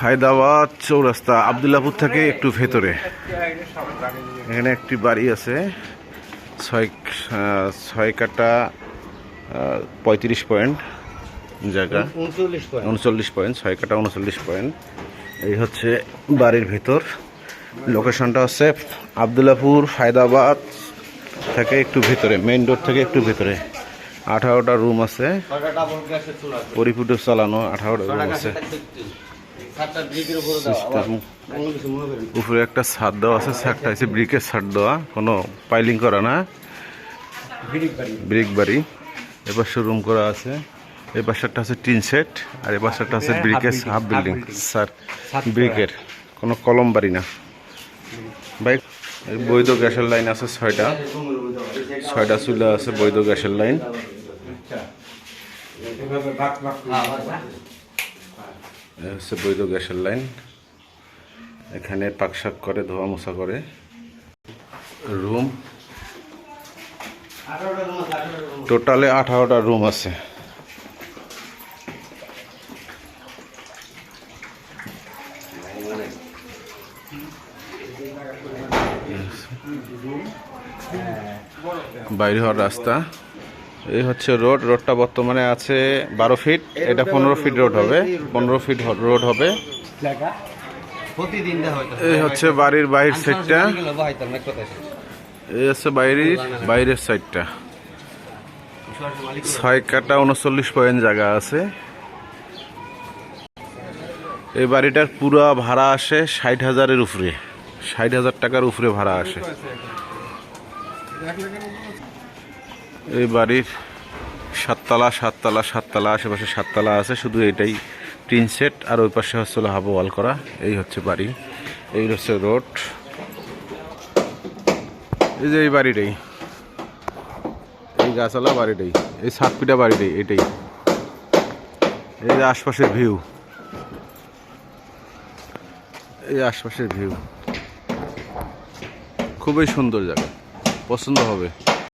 হায়দ্রাবাদ চৌরাস্তা আবদুল্লাপুর থেকে একটু ভেতরে। এখানে একটি বাড়ি আছে ছয় ছয় কাটা পঁয়ত্রিশ পয়েন্ট জায়গা। উনচল্লিশ পয়েন্ট। ছয় কাটা উনচল্লিশ পয়েন্ট। এই হচ্ছে বাড়ির ভেতর। লোকেশনটা হচ্ছে আবদুল্লাপুর হায়দ্রাবাদ থেকে একটু ভেতরে মেইন রোড থেকে একটু ভেতরে। আঠারোটা রুম আছে। পরিপুটে চালানো আঠারোটা রুম আছে। উপরে একটা ছাদ দেওয়া আছে ছাদটা হচ্ছে ব্রিকের ছাদ দেওয়া কোনো পাইলিং করা না। ব্রিক বাড়ি। এবার রুম করা আছে এই পাশেরটা আছে টিন সেট আর এই পাশেরটা আছে ব্রিকের হাফ বিল্ডিং স্যার ব্রিকের কোনো কলম বাড়ি না। এই বৈধ গ্যাসের লাইন আছে ছয়টা। ছয়টা চুলা আছে বৈধ গ্যাসের লাইন। হচ্ছে বৈধ গ্যাসের লাইন। এখানে পাকশাক করে, ধোয়া মোছা করে। রুম। টোটালে আঠারোটা রুম আছে। বাইরে হওয়ার রাস্তা। এই হচ্ছে রোড রোডটা বর্তমানে আছে বারো ফিট। এটা পনেরো ফিট রোড হবে। পনেরো ফিট রোড হবে। এই হচ্ছে বাড়ির বাইরের সাইডটা এই হচ্ছে বাইরের বাইরের সাইডটা ছয় কাটা উনচল্লিশ পয়েন্ট জায়গা আছে। এই বাড়িটার পুরা ভাড়া আসে ষাট হাজারের উপরে। ষাট হাজার টাকার উপরে ভাড়া আসে। এই বাড়ির সাততলা সাততলা সাততলা, আশেপাশে সাততলা আছে, শুধু এটাই টিন সেট আর ওই পাশে হচ্ছে হাফ ওয়াল করা। এই হচ্ছে বাড়ি, এই হচ্ছে রোড। এই যে এই বাড়িটাই, এই গাছালা বাড়িটাই, এই সাত পিটা বাড়িটাই, এটাই। এই যে আশপাশের ভিউ, এই আশপাশের ভিউ। খুবই সুন্দর জায়গা, পছন্দ হবে।